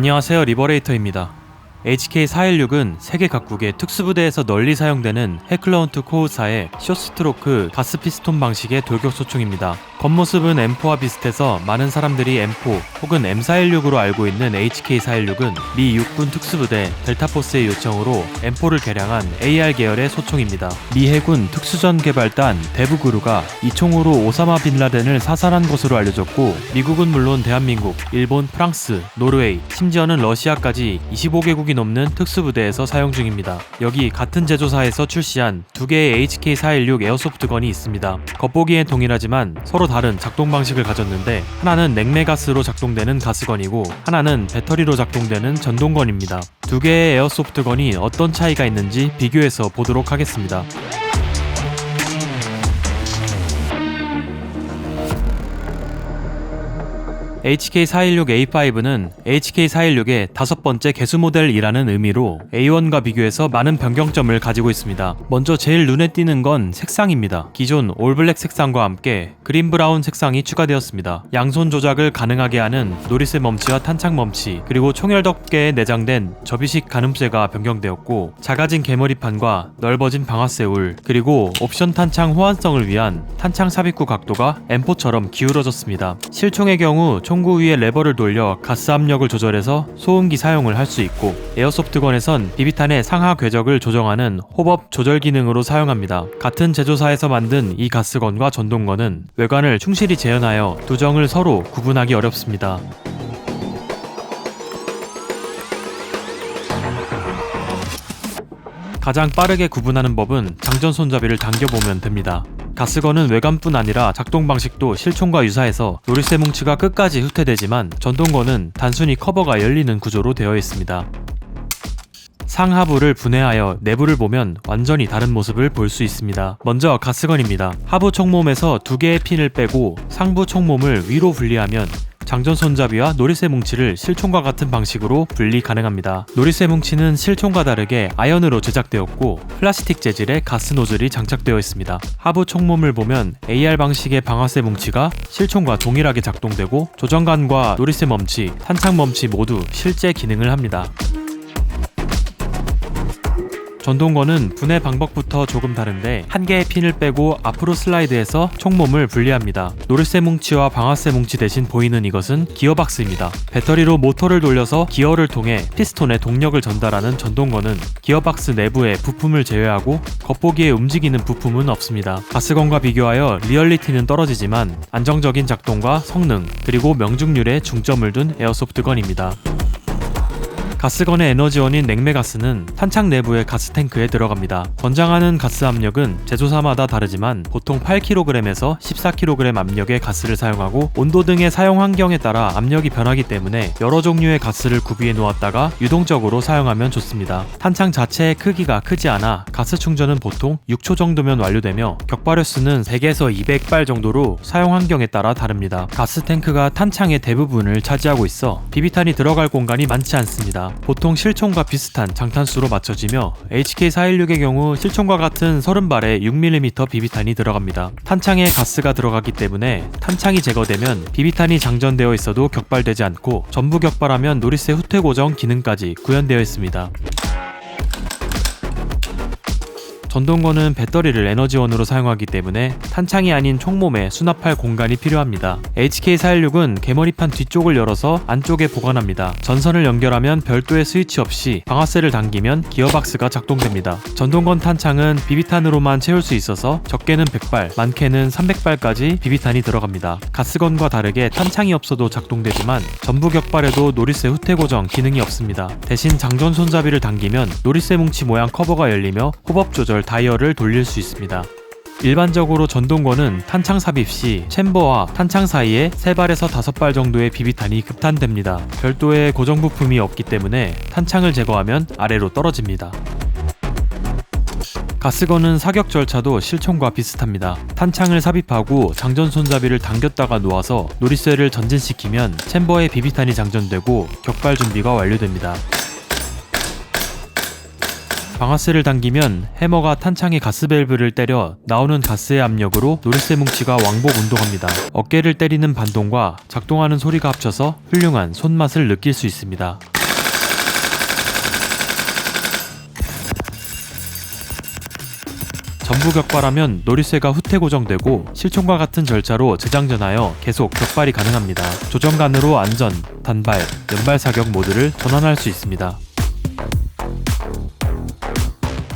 안녕하세요 리버레이터입니다. HK416은 세계 각국의 특수부대에서 널리 사용되는 해클라운트 코우사의 쇼스트로크 가스 피스톤 방식의 돌격 소총입니다. 겉모습은 M4와 비슷해서 많은 사람들이 M4 혹은 M416으로 알고 있는 HK416은 미 육군 특수부대 델타포스의 요청으로 M4를 개량한 AR 계열의 소총입니다. 미 해군 특수전 개발단 데브그루가 이 총으로 오사마 빈라덴을 사살한 것으로 알려졌고 미국은 물론 대한민국, 일본, 프랑스, 노르웨이, 심지어는 러시아까지 25개국이 넘는 특수부대에서 사용 중입니다. 여기 같은 제조사에서 출시한 두 개의 HK416 에어소프트건이 있습니다. 겉보기엔 동일하지만 서로 다른 작동 방식을 가졌는데 하나는 냉매가스로 작동되는 가스건이고 하나는 배터리로 작동되는 전동건입니다. 두 개의 에어소프트건이 어떤 차이가 있는지 비교해서 보도록 하겠습니다. HK416A5는 HK416의 다섯 번째 개수 모델이라는 의미로 A1과 비교해서 많은 변경점을 가지고 있습니다. 먼저 제일 눈에 띄는 건 색상입니다. 기존 올블랙 색상과 함께 그린 브라운 색상이 추가되었습니다. 양손 조작을 가능하게 하는 노리쇠 멈치와 탄창 멈치, 그리고 총열 덮개에 내장된 접이식 가늠쇠가 변경되었고 작아진 개머리판과 넓어진 방아쇠 울, 그리고 옵션 탄창 호환성을 위한 탄창 삽입구 각도가 M4처럼 기울어졌습니다. 실총의 경우 총구 위에 레버를 돌려 가스 압력을 조절해서 소음기 사용을 할 수 있고 에어소프트건에선 비비탄의 상하 궤적을 조정하는 호법 조절 기능으로 사용합니다. 같은 제조사에서 만든 이 가스건과 전동건은 외관을 충실히 재현하여 두 정을 서로 구분하기 어렵습니다. 가장 빠르게 구분하는 법은 장전 손잡이를 당겨보면 됩니다. 가스건은 외관뿐 아니라 작동 방식도 실총과 유사해서 노리쇠 뭉치가 끝까지 후퇴되지만 전동건은 단순히 커버가 열리는 구조로 되어 있습니다. 상하부를 분해하여 내부를 보면 완전히 다른 모습을 볼 수 있습니다. 먼저 가스건입니다. 하부 총몸에서 두 개의 핀을 빼고 상부 총몸을 위로 분리하면 장전 손잡이와 노리쇠 뭉치를 실총과 같은 방식으로 분리 가능합니다. 노리쇠 뭉치는 실총과 다르게 아연으로 제작되었고 플라스틱 재질의 가스 노즐이 장착되어 있습니다. 하부 총몸을 보면 AR 방식의 방아쇠 뭉치가 실총과 동일하게 작동되고 조정관과 노리쇠 멈치, 탄창 멈치 모두 실제 기능을 합니다. 전동건은 분해 방법부터 조금 다른데 한 개의 핀을 빼고 앞으로 슬라이드해서 총몸을 분리합니다. 노르쇠 뭉치와 방아쇠 뭉치 대신 보이는 이것은 기어박스입니다. 배터리로 모터를 돌려서 기어를 통해 피스톤에 동력을 전달하는 전동건은 기어박스 내부에 부품을 제외하고 겉보기에 움직이는 부품은 없습니다. 가스건과 비교하여 리얼리티는 떨어지지만 안정적인 작동과 성능 그리고 명중률에 중점을 둔 에어소프트건입니다. 가스건의 에너지원인 냉매가스는 탄창 내부의 가스 탱크에 들어갑니다. 권장하는 가스 압력은 제조사마다 다르지만 보통 8kg에서 14kg 압력의 가스를 사용하고 온도 등의 사용 환경에 따라 압력이 변하기 때문에 여러 종류의 가스를 구비해 놓았다가 유동적으로 사용하면 좋습니다. 탄창 자체의 크기가 크지 않아 가스 충전은 보통 6초 정도면 완료되며 격발효 수는 100에서 200발 정도로 사용 환경에 따라 다릅니다. 가스 탱크가 탄창의 대부분을 차지하고 있어 비비탄이 들어갈 공간이 많지 않습니다. 보통 실총과 비슷한 장탄수로 맞춰지며 HK416의 경우 실총과 같은 30발의 6mm 비비탄이 들어갑니다. 탄창에 가스가 들어가기 때문에 탄창이 제거되면 비비탄이 장전되어 있어도 격발되지 않고 전부 격발하면 노리쇠 후퇴 고정 기능까지 구현되어 있습니다. 전동건은 배터리를 에너지원으로 사용하기 때문에 탄창이 아닌 총몸에 수납할 공간이 필요합니다. HK416은 개머리판 뒤쪽을 열어서 안쪽에 보관합니다. 전선을 연결하면 별도의 스위치 없이 방아쇠를 당기면 기어박스가 작동됩니다. 전동건 탄창은 비비탄으로만 채울 수 있어서 적게는 100발, 많게는 300발까지 비비탄이 들어갑니다. 가스건과 다르게 탄창이 없어도 작동되지만 전부 격발에도 노리쇠 후퇴 고정 기능이 없습니다. 대신 장전 손잡이를 당기면 노리쇠 뭉치 모양 커버가 열리며 호법 조절 다이얼을 돌릴 수 있습니다. 일반적으로 전동건은 탄창 삽입 시 챔버와 탄창 사이에 3발에서 5발 정도의 비비탄이 급탄됩니다. 별도의 고정 부품이 없기 때문에 탄창을 제거하면 아래로 떨어집니다. 가스건은 사격 절차도 실총과 비슷합니다. 탄창을 삽입하고 장전 손잡이를 당겼다가 놓아서 노리쇠를 전진시키면 챔버에 비비탄이 장전되고 격발 준비가 완료됩니다. 방아쇠를 당기면 해머가 탄창의 가스밸브를 때려 나오는 가스의 압력으로 노리쇠 뭉치가 왕복 운동합니다. 어깨를 때리는 반동과 작동하는 소리가 합쳐서 훌륭한 손맛을 느낄 수 있습니다. 전부 격발하면 노리쇠가 후퇴 고정되고 실총과 같은 절차로 재장전하여 계속 격발이 가능합니다. 조정간으로 안전, 단발, 연발 사격 모드를 전환할 수 있습니다.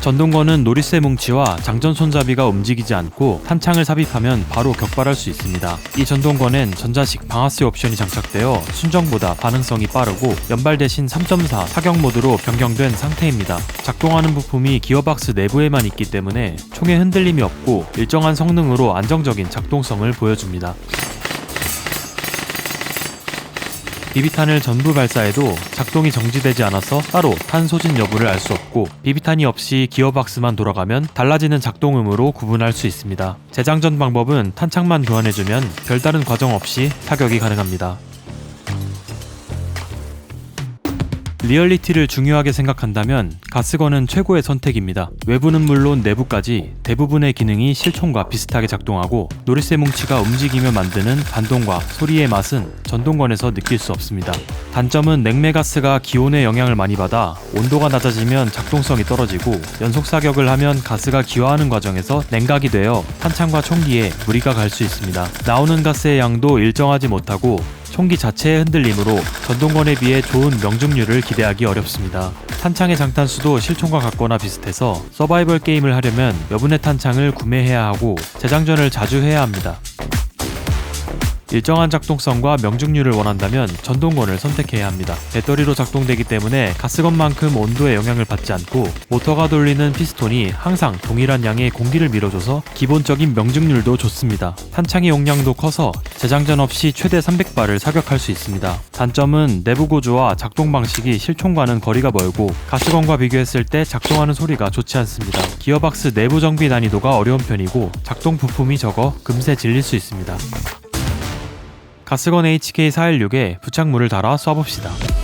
전동건은 노리쇠 뭉치와 장전 손잡이가 움직이지 않고 탄창을 삽입하면 바로 격발할 수 있습니다. 이 전동건엔 전자식 방아쇠 옵션이 장착되어 순정보다 반응성이 빠르고 연발 대신 3.4 사격 모드로 변경된 상태입니다. 작동하는 부품이 기어박스 내부에만 있기 때문에 총에 흔들림이 없고 일정한 성능으로 안정적인 작동성을 보여줍니다. 비비탄을 전부 발사해도 작동이 정지되지 않아서 따로 탄 소진 여부를 알 수 없고 비비탄이 없이 기어박스만 돌아가면 달라지는 작동음으로 구분할 수 있습니다. 재장전 방법은 탄창만 교환해주면 별다른 과정 없이 사격이 가능합니다. 리얼리티를 중요하게 생각한다면 가스건은 최고의 선택입니다. 외부는 물론 내부까지 대부분의 기능이 실총과 비슷하게 작동하고 노리쇠 뭉치가 움직이며 만드는 반동과 소리의 맛은 전동건에서 느낄 수 없습니다. 단점은 냉매가스가 기온의 영향을 많이 받아 온도가 낮아지면 작동성이 떨어지고 연속 사격을 하면 가스가 기화하는 과정에서 냉각이 되어 탄창과 총기에 무리가 갈 수 있습니다. 나오는 가스의 양도 일정하지 못하고 총기 자체의 흔들림으로 전동건에 비해 좋은 명중률을 기대하기 어렵습니다. 탄창의 장탄수도 실총과 같거나 비슷해서 서바이벌 게임을 하려면 여분의 탄창을 구매해야 하고 재장전을 자주 해야 합니다. 일정한 작동성과 명중률을 원한다면 전동건을 선택해야 합니다. 배터리로 작동되기 때문에 가스건만큼 온도에 영향을 받지 않고 모터가 돌리는 피스톤이 항상 동일한 양의 공기를 밀어줘서 기본적인 명중률도 좋습니다. 탄창의 용량도 커서 재장전 없이 최대 300발을 사격할 수 있습니다. 단점은 내부 구조와 작동 방식이 실총과는 거리가 멀고 가스건과 비교했을 때 작동하는 소리가 좋지 않습니다. 기어박스 내부 정비 난이도가 어려운 편이고 작동 부품이 적어 금세 질릴 수 있습니다. 가스건 HK416에 부착물을 달아 쏴봅시다.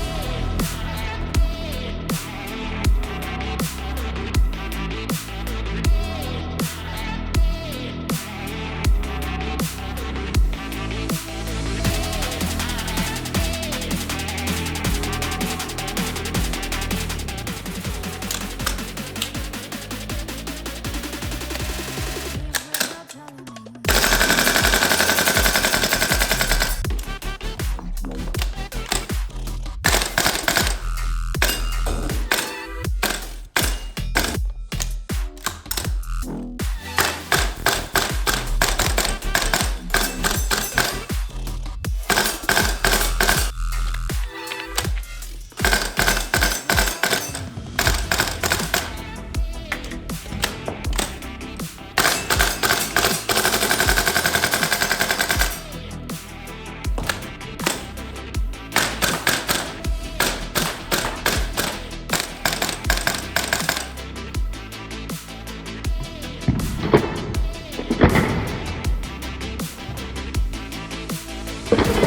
you.